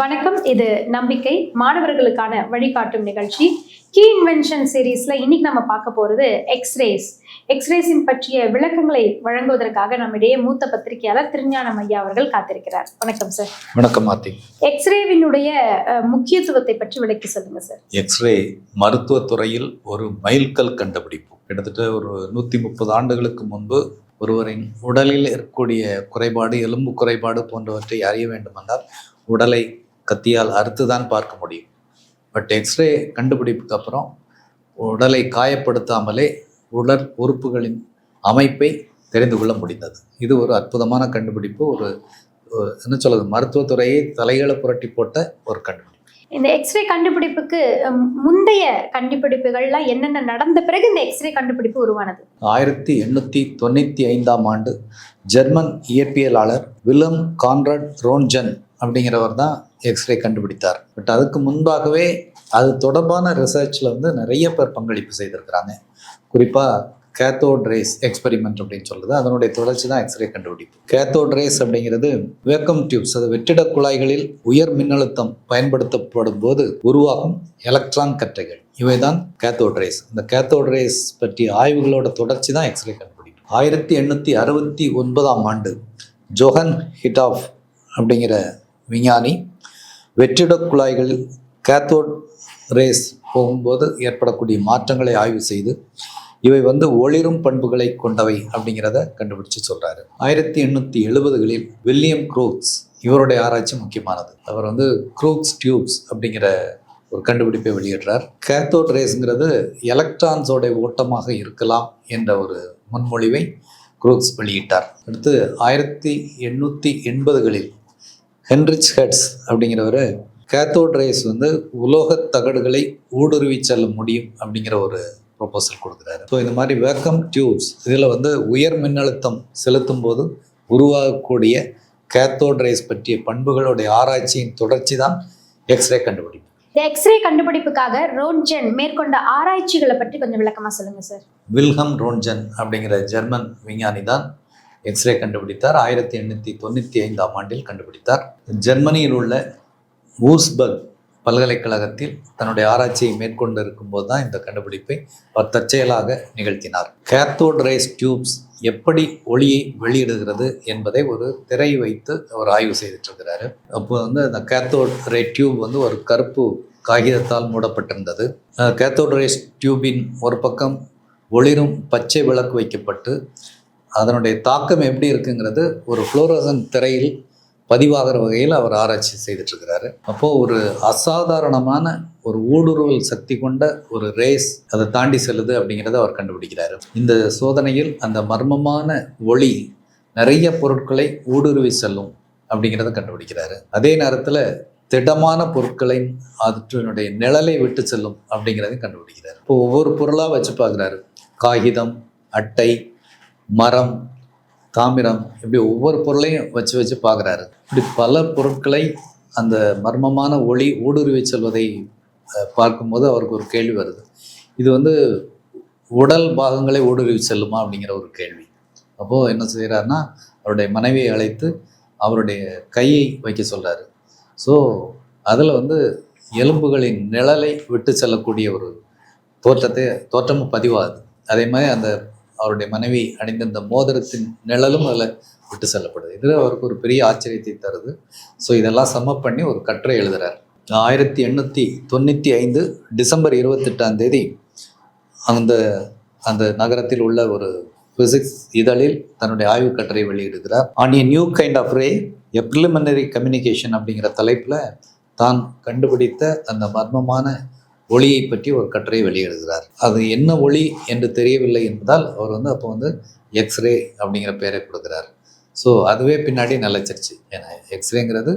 வணக்கம். இது நம்பிக்கை. மாணவர்களுக்கான வழிகாட்டும் நிகழ்ச்சி. கீ இன்வென்ஷன் சீரீஸ்ல இன்னைக்கு நம்ம பார்க்க போறது எக்ஸ்ரேஸ் எக்ஸ்ரேஸின் பற்றிய விளக்கங்களை வழங்குவதற்காக நம்மிடையே மூத்த பத்திரிகையாளர் திருஞானம் ஐயா அவர்கள் காத்திருக்கிறார். வணக்கம் சார் வணக்கம் மாத்தி எக்ஸ்ரேவினுடைய முக்கியத்துவத்தை பற்றி விளக்கி சொல்லுங்க சார் எக்ஸ்ரே மருத்துவத் துறையில் ஒரு மைல்கல் கண்டுபிடிப்பு. கிட்டத்தட்ட ஒரு நூற்றி முப்பது ஆண்டுகளுக்கு முன்பு ஒருவரின் உடலில் இருக்கக்கூடிய குறைபாடு எலும்பு குறைபாடு போன்றவற்றை அறிய வேண்டுமென்றால் உடலை கத்தியால் அறுத்துதான் பார்க்க முடியும். பட் எக்ஸ்ரே கண்டுபிடிப்புக்கு அப்புறம் உடலை காயப்படுத்தாமலே உடல் உறுப்புகளின் அமைப்பை தெரிந்து கொள்ள முடிந்தது. இது ஒரு அற்புதமான கண்டுபிடிப்பு. ஒரு என்ன சொல்றது மருத்துவத்துறையை தலைகளை புரட்டி போட்ட ஒரு கண்டுபிடிப்பு. இந்த எக்ஸ்ரே கண்டுபிடிப்புக்கு முந்தைய கண்டுபிடிப்புகள்லாம் என்னென்ன நடந்த பிறகு இந்த எக்ஸ்ரே கண்டுபிடிப்பு உருவானது? ஆயிரத்தி எண்ணூற்றி தொண்ணூற்றி ஐந்தாம் ஆண்டு ஜெர்மன் இயற்பியலாளர் வில்லம் கான்ரட் ரோன்ஜன் அப்படிங்கிறவர் தான் எக்ஸ்ரே கண்டுபிடித்தார். பட் அதுக்கு முன்பாகவே அது தொடர்பான ரிசர்ச்சில் வந்து நிறைய பேர் பங்களிப்பு செய்திருக்கிறாங்க. குறிப்பாக கேத்தோட் ரேஸ் எக்ஸ்பெரிமெண்ட் அப்படின்னு சொல்லுது அதனுடைய தொடர்ச்சி தான் எக்ஸ்ரே கண்டுபிடிப்பு. கேத்தோட் ரேஸ் அப்படிங்கிறது வேக்கம் டியூப்ஸ் அது வெற்றிட குழாய்களில் உயர் மின்னழுத்தம் பயன்படுத்தப்படும் போது உருவாகும் எலக்ட்ரான் கற்றைகள். இவை தான் கேத்தோட் ரேஸ் இந்த கேத்தோட் ரேஸ் பற்றிய ஆய்வுகளோட தொடர்ச்சி தான் எக்ஸ்ரே கண்டுபிடிப்பு. ஆயிரத்தி எண்ணூற்றி அறுபத்தி ஒன்பதாம் ஆண்டு ஜொஹன் ஹிட்டாஃப் அப்படிங்கிற விஞ்ஞானி வெற்றிட குழாய்களில் கேத்தோட் ரேஸ் போகும்போது ஏற்படக்கூடிய மாற்றங்களை ஆய்வு செய்து இவை வந்து ஒளிரும் பண்புகளை கொண்டவை அப்படிங்கிறத கண்டுபிடிச்சு சொல்கிறாரு ஆயிரத்தி எண்ணூற்றி எழுபதுகளில் வில்லியம் க்ரூக்ஸ் இவருடைய ஆராய்ச்சி முக்கியமானது. அவர் வந்து க்ரூக்ஸ் டியூப்ஸ் அப்படிங்கிற ஒரு கண்டுபிடிப்பை வெளியிடுறார். கேத்தோட் ரேஸுங்கிறது எலக்ட்ரான்ஸோட ஓட்டமாக இருக்கலாம் என்ற ஒரு முன்மொழிவை குரூக்ஸ் வெளியிட்டார். அடுத்து ஆயிரத்தி எண்ணூற்றி எண்பதுகளில் ஹென்ரிச் ஹெட்ஸ் அப்படிங்கிறவர் கேத்தோட் ரேஸ் வந்து உலோகத் தகடுகளை ஊடுருவி செல்ல முடியும் அப்படிங்கிற ஒரு ப்ரொபோசல் கொடுக்குறாரு. ஸோ இந்த மாதிரி வேக்கம் டியூப்ஸ் இதில் வந்து உயர் மின்னழுத்தம் செலுத்தும் போது உருவாகக்கூடிய கேத்தோட் ரேஸ் பற்றிய பண்புகளுடைய ஆராய்ச்சியின் தொடர்ச்சி தான் எக்ஸ்ரே கண்டுபிடிப்பு. இந்த எக்ஸ்ரே கண்டுபிடிப்புக்காக ரோன்ஜென் மேற்கொண்ட ஆராய்ச்சிகளை பற்றி கொஞ்சம் விளக்கமா சொல்லுங்க சார். வில்ஹம் ரோன்ஜன் அப்படிங்கிற ஜெர்மன் விஞ்ஞானி தான் எக்ஸ்ரே கண்டுபிடித்தார். ஆயிரத்தி எண்ணூற்றி தொண்ணூற்றி ஐந்தாம் ஆண்டில் கண்டுபிடித்தார். ஜெர்மனியில் உள்ள வூஸ்பர்க் பல்கலைக்கழகத்தில் தன்னுடைய ஆராய்ச்சியை மேற்கொண்டு இருக்கும்போது தான் இந்த கண்டுபிடிப்பை அவர் தற்செயலாக நிகழ்த்தினார். கேத்தோட் ரேஸ் டியூப்ஸ் எப்படி ஒளியை வெளியிடுகிறது என்பதை ஒரு திரை வைத்து அவர் ஆய்வு செய்துட்டு அப்போ வந்து அந்த கேத்தோட் ரே டியூப் வந்து ஒரு கருப்பு காகிதத்தால் மூடப்பட்டிருந்தது. கேத்தோட் ரேஸ் டியூபின் ஒரு பக்கம் ஒளிரும் பச்சை விளக்கு வைக்கப்பட்டு அதனுடைய தாக்கம் எப்படி இருக்குங்கிறது ஒரு ஃப்ளோரசன் திரையில் பதிவாகிற வகையில் அவர் ஆராய்ச்சி செய்துட்டு அப்போது ஒரு அசாதாரணமான ஒரு ஊடுருவல் சக்தி கொண்ட ஒரு ரேஸ் அதை தாண்டி செல்லுது அப்படிங்கிறத அவர் கண்டுபிடிக்கிறாரு. இந்த சோதனையில் அந்த மர்மமான ஒளி நிறைய பொருட்களை ஊடுருவி செல்லும் அப்படிங்கிறத கண்டுபிடிக்கிறாரு. அதே நேரத்தில் திடமான பொருட்களை அதனுடைய நிழலை விட்டு செல்லும் அப்படிங்கிறதையும் கண்டுபிடிக்கிறார். இப்போ ஒவ்வொரு பொருளாக வச்சு பார்க்குறாரு. காகிதம் அட்டை மரம் தாமிரம் இப்படி ஒவ்வொரு பொருளையும் வச்சு வச்சு பார்க்குறாரு. இப்படி பல பொருட்களை அந்த மர்மமான ஒளி ஊடுருவி செல்வதை பார்க்கும்போது அவருக்கு ஒரு கேள்வி வருது. இது வந்து உடல் பாகங்களை ஊடுருவி செல்லுமா அப்படிங்கிற ஒரு கேள்வி. அப்போது என்ன செய்கிறாருன்னா அவருடைய மனைவியை அழைத்து அவருடைய கையை வைக்க சொல்கிறாரு ஸோ அதில் வந்து எலும்புகளின் நிழலை விட்டு செல்லக்கூடிய ஒரு தோற்றத்தை தோற்றமும் பதிவாகுது. அதே மாதிரி அந்த அவருடைய மனைவி அணிந்திருந்த மோதிரத்தின் நிழலும் அதில் விட்டு செல்லப்படுது. இது அவருக்கு ஒரு பெரிய ஆச்சரியத்தை தருது. ஸோ இதெல்லாம் சம பண்ணி ஒரு கட்டுரை எழுதுறார். ஆயிரத்தி எண்ணூற்றி தொண்ணூற்றி ஐந்து டிசம்பர் இருபத்தெட்டாம் தேதி அந்த அந்த நகரத்தில் உள்ள ஒரு பிசிக்ஸ் இதழில் தன்னுடைய ஆய்வு கட்டுரை வெளியிடுகிறார். On a new kind of ray a preliminary communication அப்படிங்கிற தலைப்பில் தான் கண்டுபிடித்த அந்த மர்மமான ஒளியை பற்றி ஒரு கட்டுரை வெளியிடுகிறார். அது என்ன ஒளி என்று தெரியவில்லை என்பதால் அவர் வந்து அப்போ வந்து எக்ஸ்ரே அப்படிங்கிற பெயரை கொடுக்குறார். ஸோ அதுவே பின்னாடி நிலைச்சிருச்சு ஏன்னா எக்ஸ்ரேங்கிறது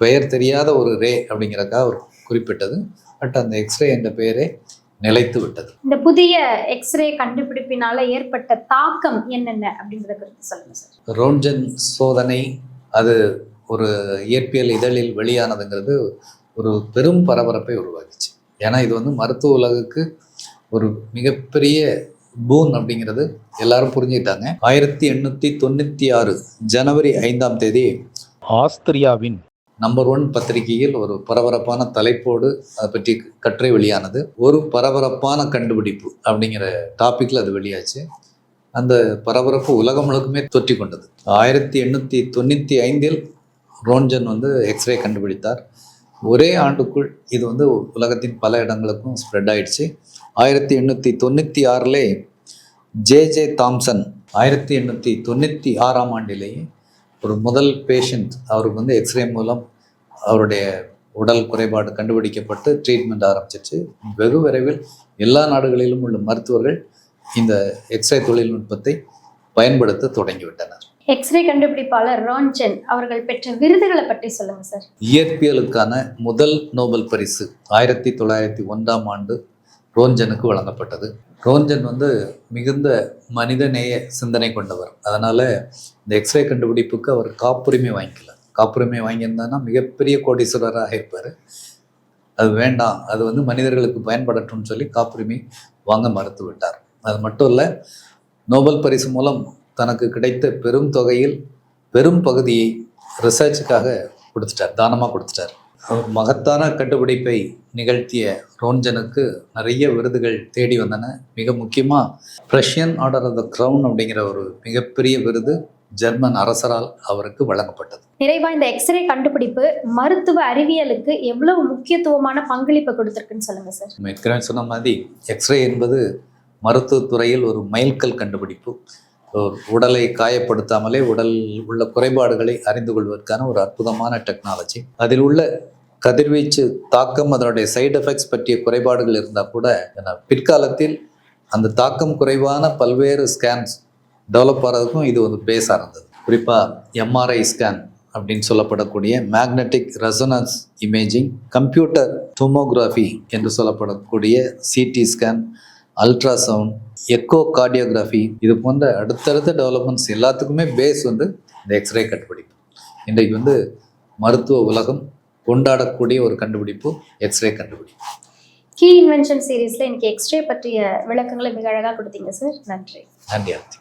பெயர் தெரியாத ஒரு ரே அப்படிங்கிறக்காக அவர் குறிப்பிட்டது. பட் அந்த எக்ஸ்ரே என்ற பெயரே நிலைத்து விட்டது. இந்த புதிய எக்ஸ்ரே கண்டுபிடிப்பினால ஏற்பட்ட தாக்கம் என்னென்ன அப்படின்றத குறித்து சொல்லுங்க சார். ரோன்ஜன் சோதனை அது ஒரு இயற்பியல் இதழில் வெளியானதுங்கிறது ஒரு பெரும் பரபரப்பை உருவாக்கிச்சு. ஏன்னா இது வந்து மருத்துவ உலகுக்கு ஒரு மிகப்பெரிய பூன் அப்படிங்கிறது எல்லாரும் புரிஞ்சுக்கிட்டாங்க. ஆயிரத்தி எண்ணூற்றி தொண்ணூற்றி ஆறு ஜனவரி ஐந்தாம் தேதி ஆஸ்திரியாவின் நம்பர் ஒன் பத்திரிகையில் ஒரு பரபரப்பான தலைப்போடு அதை பற்றி கட்டுரை வெளியானது. ஒரு பரபரப்பான கண்டுபிடிப்பு அப்படிங்கிற டாப்பிக்கில் அது வெளியாச்சு. அந்த பரபரப்பு உலகம் முழுக்குமே தொற்றி கொண்டது. ஆயிரத்தி எண்ணூற்றி தொண்ணூற்றி ஐந்தில் ரோன்ஜன் வந்து எக்ஸ்ரே கண்டுபிடித்தார். ஒரே ஆண்டுக்குள் இது வந்து உலகத்தின் பல இடங்களுக்கும் ஸ்ப்ரெட் ஆயிடுச்சு. ஆயிரத்தி எண்ணூற்றி தொண்ணூற்றி ஆறிலே ஜே ஜே தாம்சன் ஆயிரத்தி எண்ணூற்றி தொண்ணூற்றி ஆறாம் ஆண்டிலேயே ஒரு முதல் பேஷண்ட் அவருக்கு வந்து எக்ஸ்ரே மூலம் அவருடைய உடல் குறைபாடு கண்டுபிடிக்கப்பட்டு ட்ரீட்மெண்ட் ஆரம்பிச்சிச்சு. வெகு விரைவில் எல்லா நாடுகளிலும் உள்ள மருத்துவர்கள் இந்த எக்ஸ்ரே தொழில்நுட்பத்தை பயன்படுத்த தொடங்கிவிட்டனர். எக்ஸ்ரே கண்டுபிடிப்பாளர் ரான்சென் அவர்கள் பெற்ற விருதுகளை பற்றி சொல்லுங்க சார். இயற்பியலுக்கான முதல் நோபல் பரிசு ஆயிரத்தி தொள்ளாயிரத்தி ஒன்றாம் ஆண்டு ரோஞ்சனுக்கு வழங்கப்பட்டது. ரோஞ்சன் வந்து மிகுந்த மனிதநேய சிந்தனை கொண்டவர். அதனால் இந்த எக்ஸ்ரே கண்டுபிடிப்புக்கு அவர் காப்புரிமை வாங்கிக்கல. காப்புரிமை வாங்கியிருந்தான்னா மிகப்பெரிய கோடீஸ்வரராக இருப்பார். அது வேண்டாம் அது வந்து மனிதர்களுக்கு பயன்படட்டும்னு சொல்லி காப்புரிமை வாங்க மறுத்து விட்டார் அது மட்டும் இல்லை நோபல் பரிசு மூலம் தனக்கு கிடைத்த பெரும் தொகையில் பெரும் பகுதியை ரிசர்ச்சுக்காக கொடுத்துட்டார் தானமாக கொடுத்துட்டார். அவர் மகத்தான கண்டுபிடிப்பை நிகழ்த்திய ரோன்ஜனுக்கு நிறைய விருதுகள் தேடி வந்தன. மிக முக்கியமாக Prussian order of the crown அப்படிங்கிற ஒரு மிகப்பெரிய விருது ஜெர்மன் அரசரால் அவருக்கு வழங்கப்பட்டது. நிறைவா இந்த எக்ஸ்ரே கண்டுபிடிப்பு மருத்துவ அறிவியலுக்கு எவ்வளவு முக்கியத்துவமான பங்களிப்பு கொடுத்திருக்குன்னு சொல்லுங்க சார். ஏற்கனவே சொன்ன மாதிரி எக்ஸ்ரே என்பது மருத்துவத்துறையில் ஒரு மைல்கல் கண்டுபிடிப்பு. உடலை காயப்படுத்தாமலே உடல் உள்ள குறைபாடுகளை அறிந்து கொள்வதற்கான ஒரு அற்புதமான டெக்னாலஜி அதில் உள்ள கதிர்வீச்சு தாக்கம் அதனுடைய சைடு எஃபெக்ட்ஸ் பற்றிய குறைபாடுகள் இருந்தால் கூட பிற்காலத்தில் அந்த தாக்கம் குறைவான பல்வேறு ஸ்கேன்ஸ் டெவலப் ஆகிறதுக்கும் இது வந்து பேஸாக இருந்தது. குறிப்பாக எம்ஆர்ஐ ஸ்கேன் அப்படின்னு சொல்லப்படக்கூடிய magnetic resonance imaging computer tomography என்று சொல்லப்படக்கூடிய CT scan ultrasound echocardiography இது போன்ற அடுத்தடுத்த டெவலப்மெண்ட்ஸ் எல்லாத்துக்குமே பேஸ் வந்து இந்த எக்ஸ்ரே கண்டுபிடிப்பு. இன்றைக்கு வந்து மருத்துவ உலகம் கொண்டாடக்கூடிய ஒரு கண்டுபிடிப்பு எக்ஸ்ரே கண்டுபிடிப்பு. கீ இன்வென்ஷன் சீரீஸ்ல இன்னைக்கு எக்ஸ்ரே பற்றிய விளக்கங்களை மிக அழகா கொடுத்தீங்க சார் நன்றி. நன்றி ஆர்த்தி.